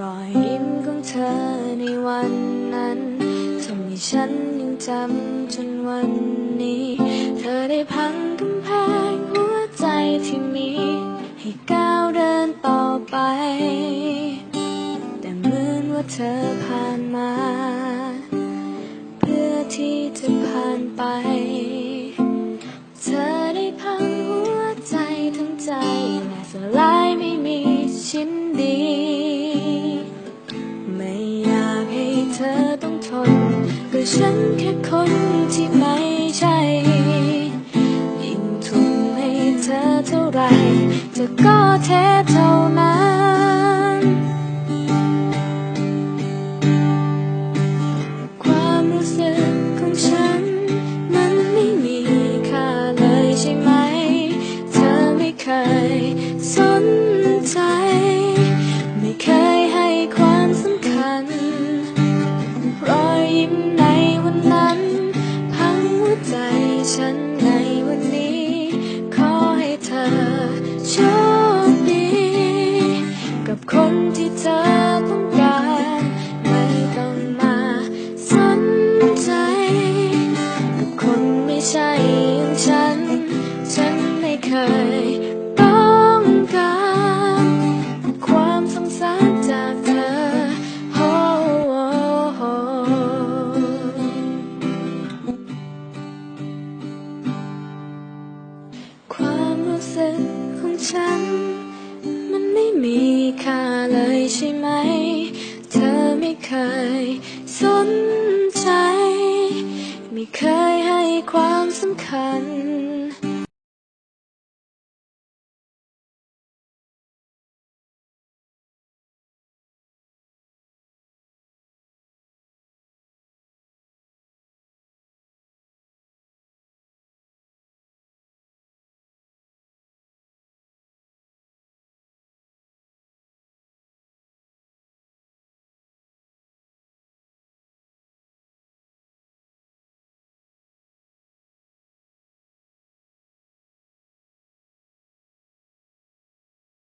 รอยยิ้มของเธอในวันนั้นทำให้ฉันยังจำจนวันนี้ เธอได้พังกำแพงหัวใจที่มี ให้ก้าวเดินต่อไป แต่เหมือนว่าเธอผ่านมา เพื่อที่จะผ่านไป เธอได้พังหัวใจทั้งใจและสลายไม่มีชิ้น เธอต้องทน ก็ฉันแค่คนที่ไม่ใช่ ยิ่งทุ่มให้เธอเท่าไรเธอก็เทเท่านั้น ฉัน ฉันไม่เคยต้องการความสงสารจากเธอโอ้โหความรู้สึกของฉัน มันไม่มีค่าเลยใช่ไหม เธอไม่เคย ไม่เคยให้ความสำคัญ